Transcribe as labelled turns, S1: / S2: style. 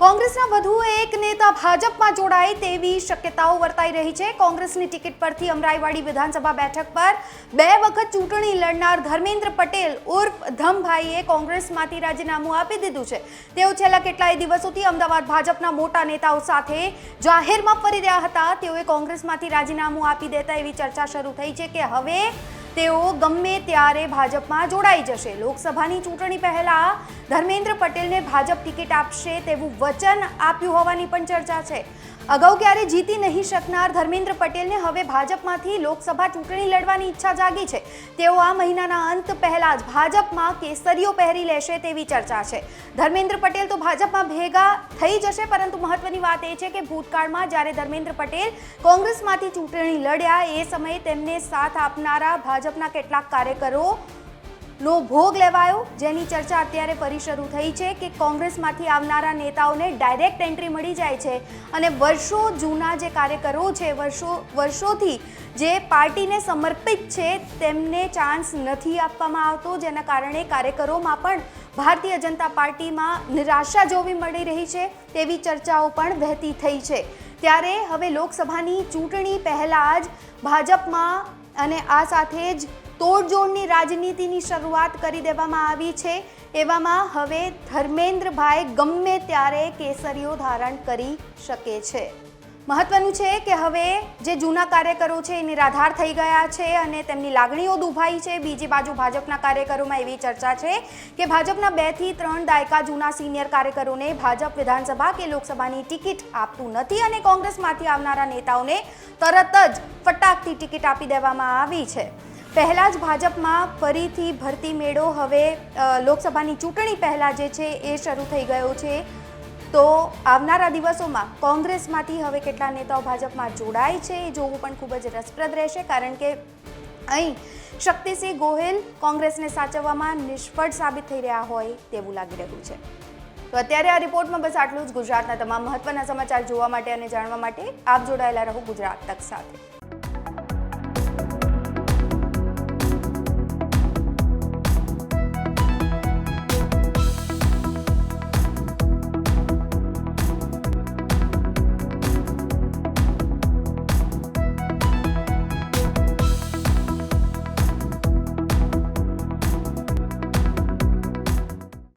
S1: કોંગ્રેસના વધુ એક નેતા ભાજપમાં જોડાય તેવી શક્યતાઓ વર્તાઈ રહી છે. કોંગ્રેસની ટિકિટ પરથી અમરાઈવાડી વિધાનસભા બેઠક પર બે વખત ચૂંટણી લડનાર ધર્મેન્દ્ર પટેલ ઉર્ફ ધમભાઈએ કોંગ્રેસમાંથી રાજીનામું આપી દીધું છે. તેઓ છેલ્લા કેટલાય દિવસોથી અમદાવાદ ભાજપના મોટા નેતાઓ સાથે જાહેરમાં ફરી રહ્યા હતા. તેઓએ કોંગ્રેસમાંથી રાજીનામું આપી દેતા એવી ચર્ચા શરૂ થઈ છે કે હવે તેઓ ગમે ત્યારે ભાજપમાં જોડાઈ જશે. લોકસભાની ચૂંટણી પહેલા ધર્મેન્દ્ર પટેલને ભાજપ ટિકિટ આપશે તેવું વચન આપ્યું હોવાની પણ ચર્ચા છે. અગાઉ ક્યારે જીતી નહીં શકનાર ધર્મેન્દ્ર પટેલને હવે ભાજપમાંથી લોકસભા ચૂંટણી લડવાની ઈચ્છા જાગી છે. તેઓ આ મહિનાના અંત પહેલા જ ભાજપમાં કેસરીઓ પહેરી લેશે તેવી ચર્ચા છે. ધર્મેન્દ્ર પટેલ તો ભાજપમાં ભેગા થઈ જશે, પરંતુ મહત્વની વાત એ છે કે ભૂતકાળમાં જ્યારે ધર્મેન્દ્ર પટેલ કોંગ્રેસમાંથી ચૂંટણી લડ્યા, એ સમયે તેમને સાથ આપનારા ભાજપના કેટલાક કાર્યકરો નો ભોગ લેવાયો. જેની ચર્ચા અત્યારે ફરી શરૂ થઈ છે કે કોંગ્રેસમાંથી આવનારા નેતાઓને ડાયરેક્ટ એન્ટ્રી મળી જાય છે અને વર્ષો જૂના જે કાર્યકરો છે, વર્ષો, વર્ષોથી જે પાર્ટીને સમર્પિત છે, તેમને ચાન્સ નથી આપવામાં આવતો. જેના કારણે કાર્યકરોમાં પણ ભારતીય જનતા પાર્ટીમાં નિરાશા જોવી મળી રહી છે, તેવી ચર્ચાઓ પણ વહેતી થઈ છે. ત્યારે હવે લોકસભાની ચૂંટણી પહેલાં જ ભાજપમાં અને આ સાથે જ તોડજોડની રાજનીતિની શરૂઆત કરી દેવામાં આવી છે. એવામાં હવે ધર્મેન્દ્રભાઈ ગમે ત્યારે કેસરીઓ ધારણ કરી શકે છે. મહત્વનું છે કે હવે જે જૂના કાર્યકરો છે એ નિરાધાર થઈ ગયા છે અને તેમની લાગણીઓ દુભાઈ છે. બીજી બાજુ ભાજપના કાર્યકરોમાં એવી ચર્ચા છે કે ભાજપના બેથી ત્રણ દાયકા જૂના સિનિયર કાર્યકરોને ભાજપ વિધાનસભા કે લોકસભાની ટિકિટ આપતું નથી અને કોંગ્રેસમાંથી આવનારા નેતાઓને તરત જ ફટાકથી ટિકિટ આપી દેવામાં આવી છે. પહેલાં જ ભાજપમાં ફરીથી ભરતી મેળો હવે લોકસભાની ચૂંટણી પહેલાં જે છે એ શરૂ થઈ ગયો છે. તો આવનારા દિવસોમાં કોંગ્રેસમાંથી હવે કેટલા નેતાઓ ભાજપમાં જોડાય છે એ જોવું પણ ખૂબ જ રસપ્રદ રહેશે, કારણ કે અહીં શક્તિસિંહ ગોહિલ કોંગ્રેસને સાચવવામાં નિષ્ફળ સાબિત થઈ રહ્યા હોય તેવું લાગી રહ્યું છે. તો અત્યારે આ રિપોર્ટમાં બસ આટલું જ. ગુજરાતના તમામ મહત્વના સમાચાર જોવા માટે અને જાણવા માટે આપ જોડાયેલા રહો ગુજરાત તક સાથે.